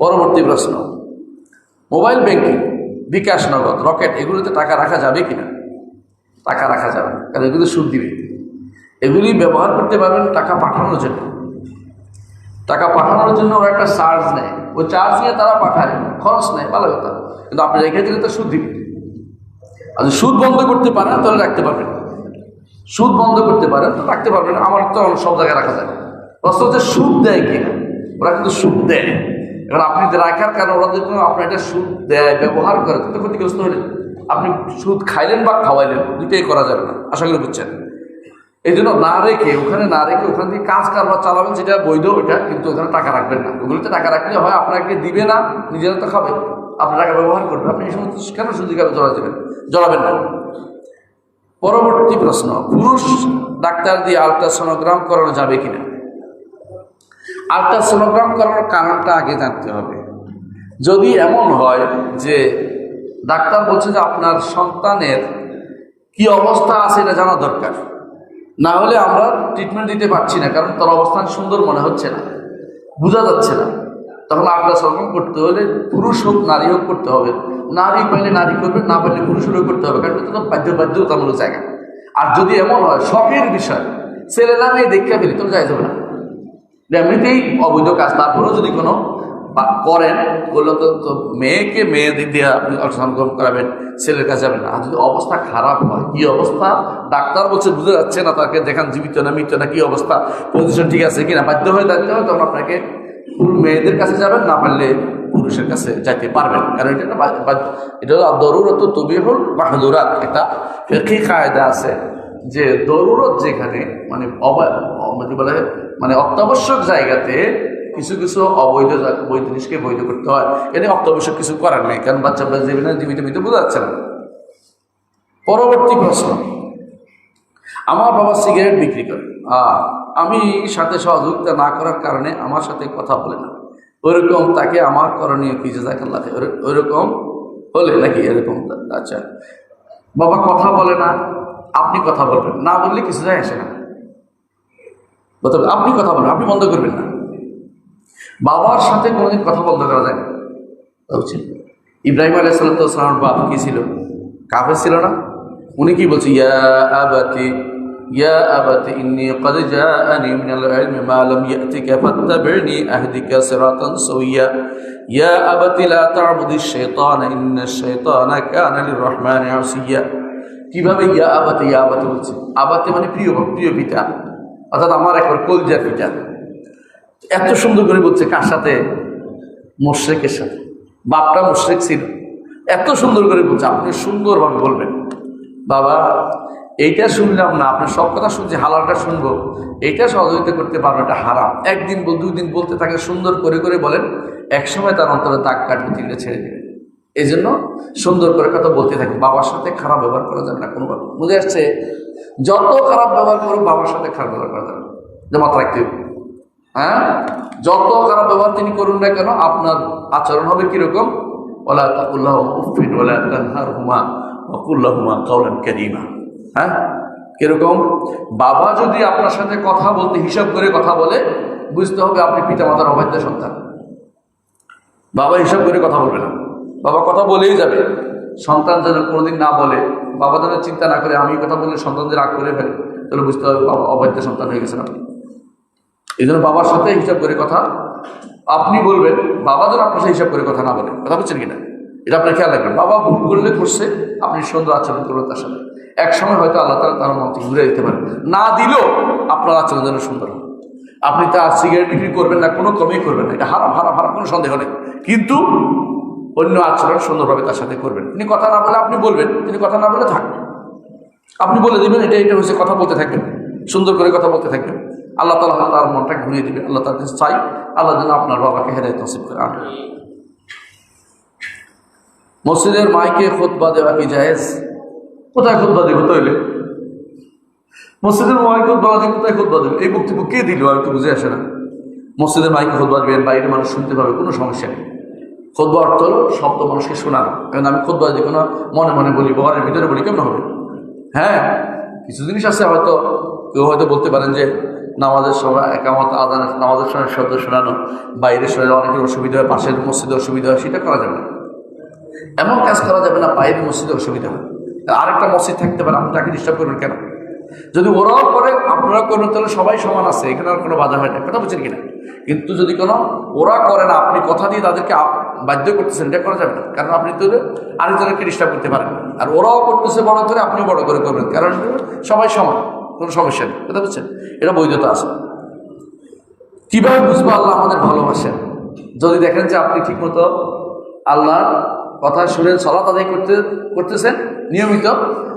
পরবর্তী প্রশ্ন। Mobile banking বিকাশ নগদ রকেট এগুলোতে টাকা রাখা যাবে কিনা? টাকা রাখা যাবে না, কারণ এগুলো সুদ দিবে। এগুলি ব্যবহার করতে পারবেন টাকা পাঠানোর জন্য। টাকা পাঠানোর জন্য ওরা একটা চার্জ নেয়। ওই চার্জ নিয়ে তারা পাঠায় খরচ নেয় ভালো কথা। কিন্তু আপনি রেখে দিলে তো সুদ দিবে। আর সুদ বন্ধ করতে পারেন তাহলে রাখতে পারবেন। সুদ বন্ধ করতে পারেন তো রাখতে পারবেন। আমার তো সব জায়গায় রাখা যায়। প্রশ্ন হচ্ছে সুদ দেয় কিনা? ওরা কিন্তু সুদ দেয়। এবার আপনি রাখার কারণে ওরা যদি আপনার এটা সুদ দেয়, ব্যবহার করে তো ক্ষতিগ্রস্ত হলেন। আপনি সুদ খাইলেন বা খাওয়াইলেন, দুইটাই করা যাবে না, আশা করি বুঝছেন। এই জন্য না রেখে, ওখানে না রেখে ওখান থেকে কাজ কারবার চালাবেন, যেটা বৈধ ওটা, কিন্তু ওখানে টাকা রাখবেন না। ওগুলোতে টাকা রাখলে হয়, আপনাকে দিবে না, নিজেরা তো খাবে। আপনার টাকা ব্যবহার করবে আপনি এই সমস্ত কেন সুদিকাবে জড়া দেবেন জড়াবেন না। পরবর্তী প্রশ্ন, পুরুষ ডাক্তার দিয়ে আলট্রাসোনোগ্রাম করানো যাবে কিনা? আলট্রাসোনোগ্রাম করানোর কারণটা আগে জানতে হবে। যদি এমন হয় যে ডাক্তার বলছে যে আপনার সন্তানের কি অবস্থা আছে এটা জানা দরকার, না হলে আমরা ট্রিটমেন্ট দিতে পারছি না, কারণ তার অবস্থান সুন্দর মনে হচ্ছে না, বোঝা যাচ্ছে না। তখন আলট্রাসাউন্ড করতে হলে পুরুষ হোক, নারী হোক করতে হবে। নারী পাইলে নারী করবে, না পাইলে পুরুষেরও করতে হবে, কারণ এটা তো বাধ্য বাধ্যতামূলক জায়গা। আর যদি এমন হয়, শখের বিষয় ছেলে মেয়ে দেখে ফেলি তো যাই যাবে না। এমনিতেই অবৈধ কাজ, তারপরেও যদি কোনো করেন, করলে তো তো মেয়েকে মেয়ে দিয়ে আপনি আলট্রাসাউন্ড করাবেন, ছেলের কাছে যাবেন আর যদি অবস্থা খারাপ হয়, কি অবস্থা? ডাক্তার বলছে, বুঝে যাচ্ছে না তাকে, দেখান জীবিত না মৃত না, কি অবস্থা? পজিশন ঠিক আছে কিনা? বাধ্য হয়ে যাচ্ছে হয়, তখন আপনাকে মেয়েদের কাছে যাবেন, না পারলে পুরুষের কাছে যাইতে পারবেন কারণ এটা এটা দরুরত তবে হল মাহদুরাত। একটা ফেকি কায়দা আছে যে, দরুরত যেখানে মানে অবা মানে বলে? মানে অত্যাবশ্যক জায়গাতে কিছু কিছু অবৈধ বৈধ জিনিসকে বৈধ করতে হয়। এখানে অত্যাবশ্যক কিছু করার নেই, কারণ বাচ্চা বাচ্চা জীবনে জীবিত মৃত বোঝা যাচ্ছে না। পরবর্তী প্রশ্ন। আমার বাবা সিগারেট বিক্রি করে। আমি সাথে সহযোগিতা না করার কারণে আমার সাথে কথা বলে না। ওইরকম তাকে আমার করণীয় কি? জাজাকাল্লাহ ওইরকম হলে নাকি? এরকম আচ্ছা। বাবা কথা বলে না, আপনি কথা বলবেন। না বললে কিছু যায় আসে না। কথা আপনি কথা বলেন, আপনি বন্ধ করবেন না। বাবার সাথে কোনোদিন কথা বন্ধ করা যায় না। বুঝছেন ইব্রাহিম আলাহ সাল্লাতামের বাপ কী ছিল? কাফের ছিল না। উনি কি বলছে? ইয়া আবাতি ইয়া আবাতি ইন্নি কদ জাআনি মিনাল ইলমি মা লাম ইয়াতিকা ফাত্তাবি'নি আহদিকা সিরাতান সাওয়্যা ইয়া আবাতি লা তা'বুদিশ শাইতান ইন্নাশ শাইতানা কানা লির-রহমানি আসিয়া। কীভাবে ইয়া আবাতি ইয়া আবাতি বলছে? আবাতি মানে প্রিয় প্রিয় পিতা। অর্থাৎ আমার একবার কলজার পিতা এত সুন্দর করে বলছে, কার সাথে? মোশরেকের সাথে। বাপটা মোশরেক ছিল। এত সুন্দর করে বলছে, আপনি সুন্দরভাবে বলবেন। বাবা, এইটা শুনলাম না, আপনার সব কথা শুনছি, হালালটা শুনব। এইটা সহযোগিতা করতে পারব এটা হারাম। একদিন দুই দিন বলতে থাকে সুন্দর করে করে বলেন, একসময় তার অন্তরে দাগ কাটবে, তিনটে ছেড়ে দেবে এই জন্য সুন্দর করে কথা বলতে থাকে। বাবার সাথে খারাপ ব্যবহার করা যাবে না কোনোভাবে বুঝে আসছে? যত খারাপ ব্যবহার করুক, বাবার সাথে খারাপ ব্যবহার করা যাবে যে মাথা হ্যাঁ? যত খারাপ ব্যবহার তিনি করুন না কেন, আপনার আচরণ হবে কীরকম? ওলা তাকুল্লাহ উফিন হুমা ওকুল্লাহ হুমা কারিমা। হ্যাঁ? কীরকম? বাবা যদি আপনার সাথে কথা বলতে, হিসাব করে কথা বলে, বুঝতে হবে আপনি পিতামাতার অবাধ্য সন্তান। বাবা হিসাব করে কথা বলবে না। বাবা কথা বলেই যাবে। সন্তান যেন কোনোদিন না বলে, বাবা যেন চিন্তা না করে, আমি কথা বললে সন্তানদের রাগ করে ফেলে, তাহলে বুঝতে হবে বাবা অবাধ্য সন্তান হয়ে গেছেন আপনি। এই জন্য বাবার সাথে হিসাব করে কথা আপনি বলবেন, বাবা যেন আপনার সাথে হিসাব করে কথা না বলে। কথা বলছেন কিনা? এটা আপনার খেয়াল রাখবেন। বাবা ভুল করলে করছে, আপনি সুন্দর আচরণ করবেন তার সাথে। এক সময় হয়তো আল্লাহ তালা তার থেকে ঘুরে দিতে পারেন। না দিলেও আপনার আচরণ যেন সুন্দর হবে আপনি তার সিগারেট বিক্রি করবেন না, কোনো কমই করবেন না। এটা হারাম হারাম হারাম, কোনো সন্দেহ নেই। কিন্তু অন্য আচরণ সুন্দরভাবে তার সাথে করবেন। তিনি কথা না বলে আপনি বলবেন, তিনি কথা না বলে থাকবেন। আপনি বলে দেবেন, এটা এটা হচ্ছে কথা বলতে থাকবেন। সুন্দর করে কথা বলতে থাকবেন। আল্লাহ তালা তার মনটা ঘুরিয়ে দিবে আল্লাহ তার চাই, আল্লাহ যেন আপনার বাবাকে হেদায়ত নসিব করে। আনেন মসজিদের মাইকে খোদবা দেওয়া কি জায়েজ? কোথায় খোদবা দেবো তাইলে? মসজিদের মাইকে খোদবা দিয়ে কোথায় খোদবা দেবে? এই বক্তব্য কে দিল আমি তো বুঝে আসে না। মসজিদের মাইকে খোদবা দেবেন বাইরে মানুষ শুনতে পাবে, কোনো সমস্যা নেই। খোদবা অর্থ হলো শব্দ মানুষকে শোনানো। কারণ আমি খোদবা যে কোনো মনে মনে বলি ঘরের ভিতরে বলি, কেমন হবে? হ্যাঁ কিছু জিনিস আছে, হয়তো কেউ হয়তো বলতে পারেন যে নামাজের সময় একামত আদানের নামাজের সময় শব্দ শোনানো বাইরের শরীরে অনেকের অসুবিধা হয়, পাশের মসজিদে অসুবিধা হয়, সেটা করা যাবে না। এমন কাজ করা যাবে না বাইরের মসজিদে অসুবিধা হয়। আরেকটা মসজিদ থাকতে পারে, আপনি তাকে ডিস্টার্ব করবেন কেন? যদি ওরাও করে আপনারা করবেন, তাহলে সবাই সমান আছে, এখানে আর কোনো বাধা হয় না, কথা বলছেন কিনা? কিন্তু যদি কোনো ওরা করে না, আপনি কথা দিয়ে তাদেরকে বাধ্য করতেছেন, এটা করা যাবে না। কারণ আপনি তো আরেকজনকে ডিস্টার্ব করতে পারেন আর ওরাও করতেছে বড় করে আপনি বড় করে করবেন। কারণ সবাই সমান, কোনো সমস্যা নেই। কথা বলছেন এটা বৈধতা আছে। কীভাবে বুঝব আল্লাহ আমাদের ভালোবাসেন? যদি দেখেন যে আপনি ঠিকমতো আল্লাহর কথা শুনে সলাত আদায় করতে, করতেছেন, নিয়মিত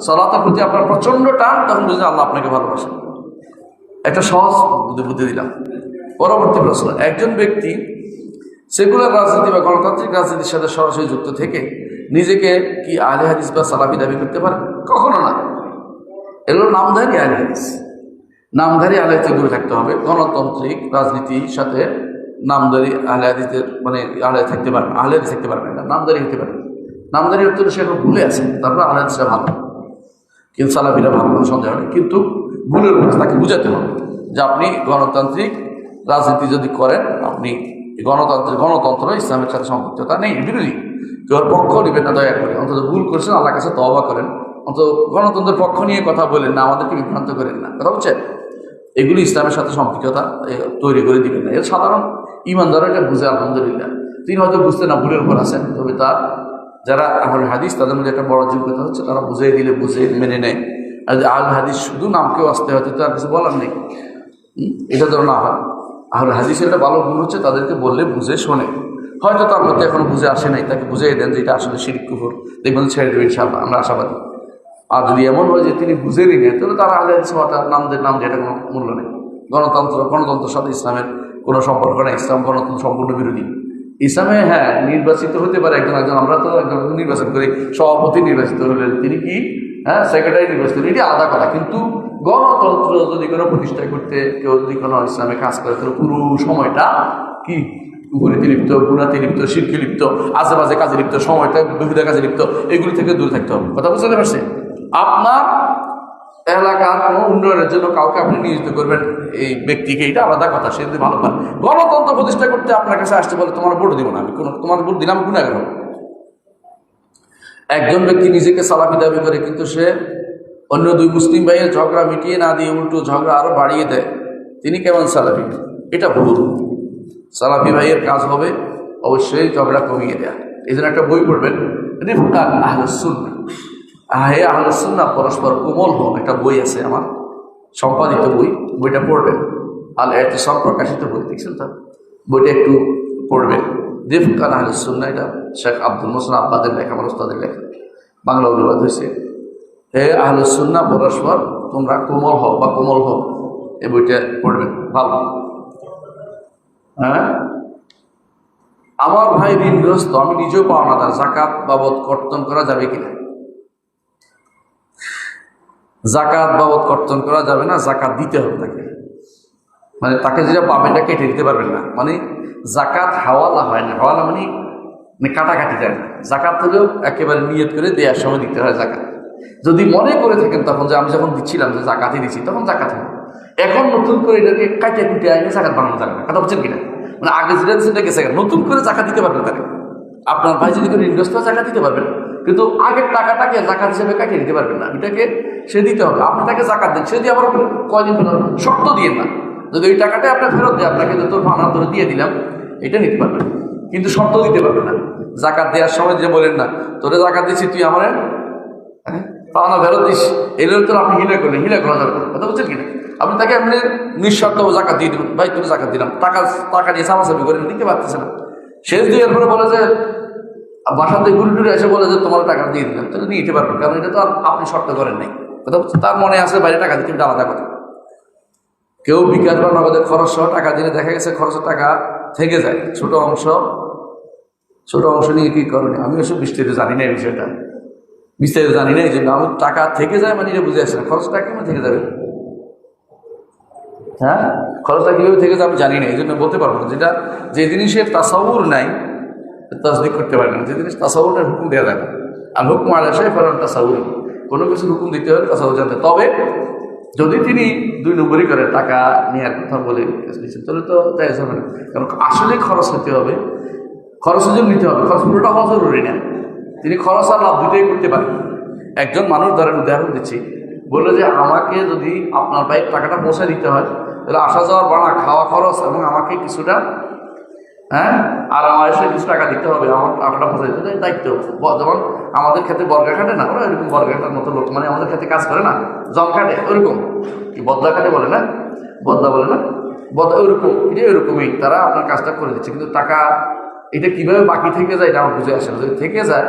সলাতের প্রতি আপনার প্রচণ্ড টান, তখন বুঝলেন আল্লাহ আপনাকে ভালোবাসেন। একটা সহজ বুদ্ধি দিলাম। পরবর্তী প্রশ্ন, একজন ব্যক্তি সেকুলার রাজনীতি বা গণতান্ত্রিক রাজনীতির সাথে সরাসরি যুক্ত থেকে নিজেকে কি আলে হাদিস বা সালাফি দাবি করতে পারে? কখনো না। এগুলো নামধারী আলে হাদিস। নামধারী আলে হাদিস দূরে থাকতে হবে। গণতান্ত্রিক রাজনীতির সাথে নামধারী আলে হাদিসের মানে আলে থাকতে পারবে আলে হাদিস থাকতে পারবে না। নামধারী হতে পারবে নামধারী হতে সে এখন ভুলে আছে। তারপর আলে হাদিসটা ভালো। কিন্তু সালাফিরা ভালো কোনো সন্দেহ নেই। কিন্তু ভুলের উপর তাকে বুঝাতে হবে যে আপনি গণতান্ত্রিক রাজনীতি যদি করেন, আপনি গণতন্ত্রের গণতন্ত্র, ইসলামের সাথে সম্পৃক্ততা নেই, বিরোধী। কেউ পক্ষ নেবেন না, দয়া করে। অন্তত ভুল করছেন, আল্লাহর কাছে তবা করেন। অন্তত গণতন্ত্রের পক্ষ নিয়ে কথা বলেন না, আমাদেরকে বিভ্রান্ত করেন না। কথা বলছেন? এগুলি ইসলামের সাথে সম্পৃক্ততা তৈরি করে দিবেন না। এর সাধারণ ইমানদারও এটা বুঝে, আলহামদুলিল্লাহ। তিনি হয়তো বুঝতে না, ভুলের উপর আছেন। তবে তার যারা আহল হাদিস, তাদের মধ্যে একটা বড় যোগ্যতা হচ্ছে, তারা বুঝিয়ে দিলে বুঝে মেনে নেয়। আর আল হাদিস শুধু নামকেও আসতে হয়তো তার কিছু বলার নেই? এটা যেন না হয়। আহল হাদিসের একটা ভালো গুণ হচ্ছে, তাদেরকে বললে বুঝে শোনে। হয়তো তার মধ্যে এখনও বুঝে আসে নাই, তাকে বুঝিয়ে দেন যে এটা আসলে শিরিক কুফর। দেখবেন ছেড়ে দেবেন আমরা আশাবাদী। আর যদি এমন হয় যে তিনি বুঝে নিলেন তাহলে তারা হাদিস হওয়াটা নামদের নাম যেটা কোনো মূল্য নেই। গণতন্ত্র গণতন্ত্রের সাথে ইসলামের কোনো সম্পর্ক নেই, ইসলাম গণতন্ত্র সম্পূর্ণ বিরোধী। ইসলামে হ্যাঁ নির্বাচিত হতে পারে একজন একজন, আমরা তো একজন নির্বাচন করি, সভাপতি নির্বাচিত হলেন তিনি কি হ্যাঁ সেক্রেটারি নির্বাচিত এটি আলাদা কথা। কিন্তু গণতন্ত্র যদি কোনো প্রতিষ্ঠা করতে কেউ যদি কোনো ইসলামে কাজ করে তাহলে পুরো সময়টা কি? উপনীতি লিপ্ত গুণাতি লিপ্ত, শিরকি লিপ্ত আশেপাশে কাজে লিপ্ত সময়টা বিভিন্ন কাজে লিপ্ত, এগুলি থেকে দূরে থাকতে হবে। কথা বুঝতে পারছে আপনার এলাকার কোনো উন্নয়নের জন্য কাউকে আপনি নিয়োজিত করবেন, এই ব্যক্তিকে এটা আলাদা কথা, সে যদি ভালো পায়। গণতন্ত্র প্রতিষ্ঠা করতে আপনার কাছে আসতে বলে, তোমার ভোট দিব না, আমি কোনো তোমার ভোট দিলাম, গুণাগার একজন ব্যক্তি নিজেকে সালাফি দাবি করে, কিন্তু সে অন্য দুই মুসলিম ভাইয়ের ঝগড়া মিটিয়ে না দিয়ে উল্টো ঝগড়া আরও বাড়িয়ে দেয়। তিনি কেমন সালাফি? এটা ভুল। সালাফি ভাইয়ের কাজ হবে অবশ্যই ঝগড়া কমিয়ে দেয়া। এই জন্য একটা বই পড়বেন আহলুসুন্না হে আহলুসুন্না পরস্পর কোমল হন, একটা বই আছে আমার, সম্পাদিত বই, বইটা পড়বেন। আল এতে সব প্রকাশিত বই, দেখছেন তো? বইটা একটু পড়বেন। রিফকান আহলুসুন্না এটা শেখ আব্দুল মোসেন আব্বাদের লেখা আমার ওস্তাদের লেখা। বাংলা অনুবাদ হয়েছে। হে আহলুসুন্না পরস্পর তোমরা কোমল হও বা কোমল হও। এই বইটা পড়বেন, ভালো। হ্যাঁ? আমার ভাই ঋণগ্রস্ত, আমি নিজেও পাওনাদার জাকাত বাবদ কর্তন করা যাবে কিনা? জাকাত বাবদ কর্তন করা যাবে না, জাকাত দিতে হবে তাকে। মানে তাকে যেটা পাবেন, এটা কেটে দিতে পারবেন না। মানে জাকাত হাওয়ালা হয় না। হাওয়ালা মানে মানে কাটাকাটি যায় না জাকাত হলেও একেবারে নিয়ত করে দেওয়ার সময় দিতে হয় জাকাত। যদি মনে করে থাকেন তখন যে আমি যখন দিচ্ছিলাম যে জাকাতই দিচ্ছি তখন জাকাত হবে। এখন নতুন করে এটাকে কাটে কুটে আইনে জাকাত বানানো যাবে না। কথা বলছেন কিনা? মানে আগে যেটা সেটা গেছে। নতুন করে জাকাত দিতে পারবেন তাকে। আপনার ভাই যদি কোনো ইনভেস্ট হয় জাকাত দিতে পারবেন। কিন্তু আগের টাকাটাকে জাকাত হিসেবে কাটিয়ে দিতে পারবেন না। এটাকে সে দিতে হবে। আপনি তাকে জাকাত দেন। সে দিয়ে আবার কয়দিন শর্ত দিয়ে না যদি ওই টাকাটা আপনার ফেরত দেয়, আপনাকে তোর ফানা ধরে দিয়ে দিলাম, এটা নিতে পারবেন কিন্তু শর্ত দিতে পারবে না। জাকাত দেওয়ার সময় যে বলেন না, তোরে জাকাত দিচ্ছি তুই আমার হ্যাঁ পাওনা ফেরত দিস। এগুলো তো আপনি হিলে করলেন হিলে করা যাবে। কথা বলছেন কিনা? আপনি তাকে এমনি নিঃশর্ত জাকাত দিয়ে দেবেন, ভাই তুমি জাকাত দিলাম, টাকা টাকা দিয়ে সামাসাবি করে দিতে পারতেছে না। সে যদি এরপরে বলে যে, বাসাতে ঘুরে টুরে এসে বলে যে, তোমার টাকা দিয়ে দিলাম। তাহলে নিয়ে নিতে পারবেন কারণ এটা তো আপনি শর্ত করেন নাই। কথা বলছে তার মনে আছে বাইরে টাকা দিতে আলাদা কথা। কেউ বিকাশ বা নগদের খরচ সহ টাকা দিলে দেখা গেছে খরচের টাকা থেকে যায়। ছোট অংশ ছোট অংশ নিয়ে কি করণীয় আমি ওসব বিস্তারিত জানি না এই বিষয়টা। বিস্তারিত জানি না, এই জন্য আমি টাকা থেকে যায় মানে এটা বুঝে আসছে না। খরচটা কেমন থেকে যাবে? হ্যাঁ? খরচটা কীভাবে থেকে যাবে আমি জানি না, এই জন্য বলতে পারব না। যেটা, যে জিনিসের তাসাউর নাই, তাসদিক করতে পারে না। যে জিনিস তাসাউরের হুকুম দেওয়া যায় আর হুকুম আলাসাই ফেরান তাসাউর। কোনো কিছু হুকুম দিতে হলে তাসাউর জানতে তবে যদি তিনি দুই নম্বরই করে টাকা নেওয়ার কথা বলে তাহলে তো যাই হবে না। কারণ আসলে খরচ হতে হবে, খরচের জন্য নিতে হবে। খরচ পুরোটা হওয়া জরুরি না। তিনি খরচ আর লাভ দুইটাই করতে পারেন। একজন মানুষ, ধরেন উদাহরণ দিচ্ছি, বলল যে আমাকে যদি আপনার বাইক টাকাটা পৌঁছে দিতে হয়, তাহলে আসা যাওয়ার ভাড়া খাওয়া খরচ এবং আমাকে কিছুটা হ্যাঁ? আর আমার এসে কিছু টাকা দিতে হবে, আমার টাকাটা পৌঁছে দিতে দায়িত্ব। যেমন আমাদের ক্ষেত্রে বর্গা খাটে না, ওরা এরকম বর্গা খাটার মতো লোক মানে আমাদের ক্ষেত্রে কাজ করে না, জম খাটে, ওরকম। কি বদলা খাটে বলে না? বদলা বলে না? বদলা ওরকম এটা ওরকমই, তারা আপনার কাজটা করে দিচ্ছে, কিন্তু টাকা, এটা কীভাবে বাকি থেকে যায় এটা আমার বুঝে আসে যদি থেকে যায়,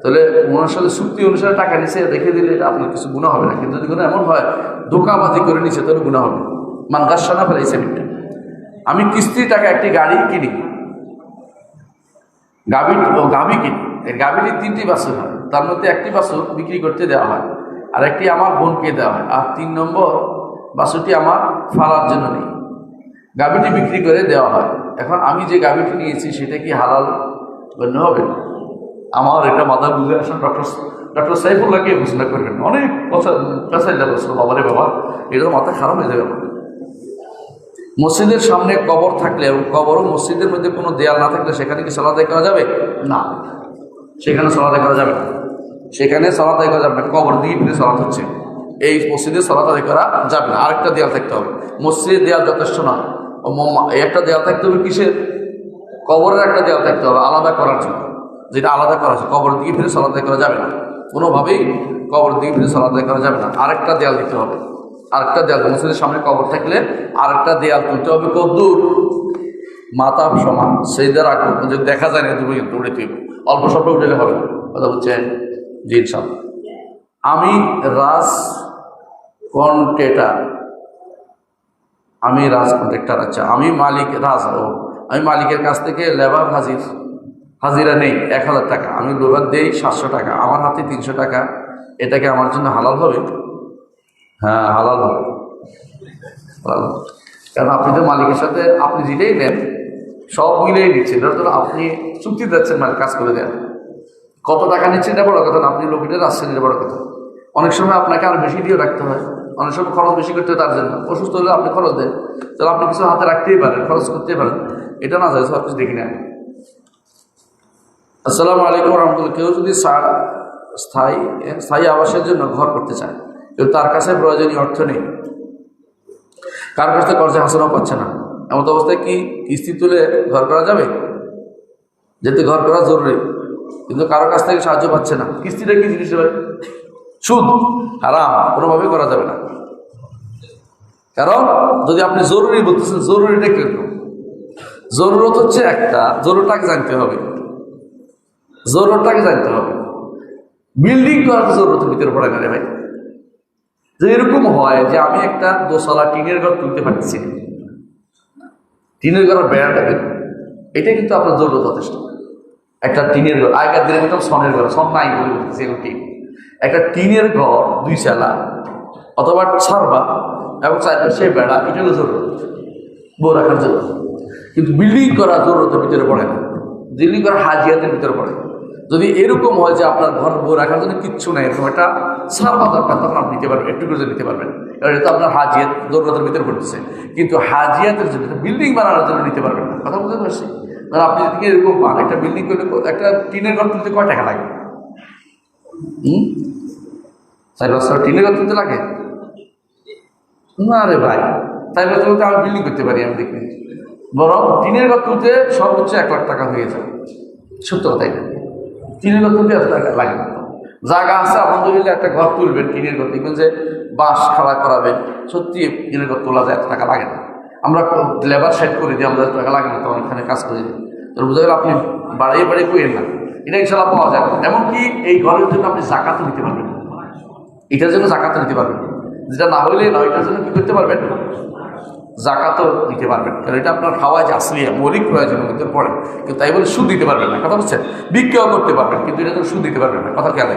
তাহলে ওনার সাথে চুক্তি অনুসারে টাকা নিচ্ছে রেখে দিলে এটা আপনার কিছু গুণা হবে না। কিন্তু যদি কোনো এমন হয়, ধোকাবাজি করে নিচ্ছে তাহলে গুণা হবে মান গাছানা ফেলাইছে আমি কিস্তির টাকা একটি গাড়ি কিনি গাভি ও গাভি কিনি। এই তিনটি বাছুর হয়। তার মধ্যে একটি বাছুর বিক্রি করতে দেওয়া হয় আর একটি আমার বোনকে দেওয়া হয়। আর তিন নম্বর বাছুরটি আমার ফালার জন্য নেই। গাভীটি বিক্রি করে দেওয়া হয়। এখন আমি যে গাভিটি নিয়েছি, সেটা কি হালাল গণ্য হবে? আমার এটা মাথা বুঝে আসেন ডক্টর ডক্টর সাইফুল্লাহকে ঘোষণা করবেন। অনেক কথা পেশাই যাবে বাবারে বাবা এটা মাথা খারাপ হয়ে যাবে মসজিদের সামনে কবর থাকলে এবং মসজিদের মধ্যে কোনো দেয়াল না থাকলে সেখানে কি সলাদাই করা যাবে? না। সেখানে সলাদাই করা যাবে না। সেখানে সলাদাই করা যাবে না। কবর দিয়ে ফিরে সলাদ হচ্ছে। এই মসজিদে সলাত আদায় করা যাবে না। আরেকটা দেয়াল থাকতে হবে। মসজিদের দেয়াল যথেষ্ট না। একটা দেয়াল থাকতে হবে কিসের? কবরের একটা দেয়াল থাকতে হবে আলাদা করার জন্য। যেটা আলাদা করা আছে। কবর দিকে ফিরে সলাদ আদায় করা যাবে না। কোনোভাবেই কবর দিকে ফিরে সলাদ আদায় করা যাবে না। আরেকটা দেয়াল দিতে হবে। আরেকটা দেয়াল মসজিদের সামনে কবর থাকলে আরেকটা দেয়াল তুলতে হবে কদ্দূর মাথা সমান, সেই দ্বারা যদি দেখা যায় না তুমি কিন্তু উড়ে তুই অল্প স্বল্প উঠলে হবে কথা বলছেন জি ইনশাল্লাহ আমি রাজ কন্টেটার। আমি রাজ কন্ট্রাক্টর আচ্ছা আমি মালিক, রাজ, ও, আমি মালিকের কাছ থেকে লেবার হাজির। হাজিরা নেই, এক হাজার টাকা। আমি লেবার দেই সাতশো টাকা। আমার হাতে তিনশো টাকা। এটাকে আমার জন্য হালাল হবে? হ্যাঁ হালাল। হালাল। কারণ আপনি তো মালিকের সাথে আপনি যেটাই নেন, সব মিলেই নিচ্ছেন। ধরো আপনি চুক্তি দিচ্ছেন মালিক, কাজ করে দেন। কত টাকা নিচ্ছেন এটা বড় কথা না, আপনি লোকেদের আসছেন এটা বড় কথা। অনেক সময় আপনাকে আর বেশি দিয়ে রাখতে হয়। অনেক সময় খরচ বেশি করতে হয় তার জন্য। অসুস্থ হলে আপনি খরচ দেন। তাহলে আপনি কিছু হাতে রাখতেই পারেন, খরচ করতেই পারেন। এটা না যায় সব কিছু দেখি নেন। আসসালামু আলাইকুম রহমতুল্লাহ। কেউ যদি স্থায়ী স্থায়ী আবাসের জন্য ঘর করতে চায় কেউ তার কাছে প্রয়োজনীয় অর্থ নেই। কার কাছে কর্জে হাসানও পাচ্ছে না। এমন অবস্থায় কি কিস্তি তুলে ঘর করা যাবে? যেতে ঘর করা জরুরি, কিন্তু কারও কাছ থেকে সাহায্য পাচ্ছে না। কিস্তিটা কি জিনিস ভাই সুদ, হারাম, কোনোভাবেই করা যাবে না। কারণ যদি আপনি জরুরি বলতেছেন, জরুরিটা কীরকম জরুরত হচ্ছে একটা, জরুরটাকে জানতে হবে। জরুরটাকে জানতে হবে। বিল্ডিং করার জরুরত ভিতরে পড়া গেলে ভাই। যে এরকম হয় যে আমি একটা দোতলা টিনের ঘর তুলতে পারছি টিনের ঘরের বেড়াটা বের এটা কিন্তু আপনার জরুরত যথেষ্ট। একটা টিনের ঘর, আগেকার দিনের মতো সনের ঘর, সন নাই বলে টিন। একটা টিনের ঘর, দুই চালা, অথবা ছাড়বা এবং চারপাশে বেড়া এটা হলো জরুরত। বউ রাখার জন্য। কিন্তু বিল্ডিং করা জরুরতের ভিতরে পড়ে না। বিল্ডিং করা হাজিয়াতের ভিতরে পড়ে যদি এরকম হয় যে আপনার ঘর বউ রাখার জন্য কিচ্ছু নাই, এরকম একটা সারবা দরকার তখন আপনি নিতে পারবেন, একটু করে নিতে পারবেন। এবার এটা আপনার হাজিয়াত জরুরতের ভিতরে পড়তেছে। কিন্তু হাজিয়াতের জন্য বিল্ডিং বানানোর জন্য নিতে পারবেন না। কথা বুঝতে পারছি কারণ আপনি যদি এরকম পান, একটা বিল্ডিং করলে একটা টিনের ঘর তুলতে কয় টাকা লাগে? হুম? চার বছর টিনের ঘর তুলতে লাগে? না রে ভাই তাই বলতে বলতে আমি বিল্ডিং করতে পারি, আমি দেখি। বরং টিনের ঘর তুলতে সর্বোচ্চ এক লাখ টাকা হয়ে যাবে সত্য কথাই টিনের ঘর তুলতে এত টাকা লাগে না। জায়গা আছে, আলহামদুলিল্লাহ, একটা ঘর তুলবেন, টিনের ঘর। দেখবেন যে বাঁশ খাড়া করাবেন, সত্যি টিনের ঘর তোলা যায়, এত টাকা লাগে না। আমরা লেবার সাইড করে দিই, আমাদের টাকা লাগে না, তখন এখানে কাজ করে দিই। তো বোঝা গেল আপনি বাড়িয়ে বাড়িয়ে করেন না। এটা ইনশাল্লাহ পাওয়া যায়। এমনকি এই ঘরের জন্য আপনি জাকাতও নিতে পারবেন। এটার জন্য জাকাতও নিতে পারবেন। যেটা না হইলে না, এটার জন্য কি করতে পারবেন? জাকাতও নিতে পারবেন। কারণ এটা আপনার খাওয়া যে আসলে মৌলিক প্রয়োজনের মধ্যে পড়ে। কিন্তু তাই বলে সুদ দিতে পারবেন না, কথা বলছেন বিক্রয় করতে পারবেন, কিন্তু এটা তো সুদ দিতে পারবেন না, কথা খেয়াল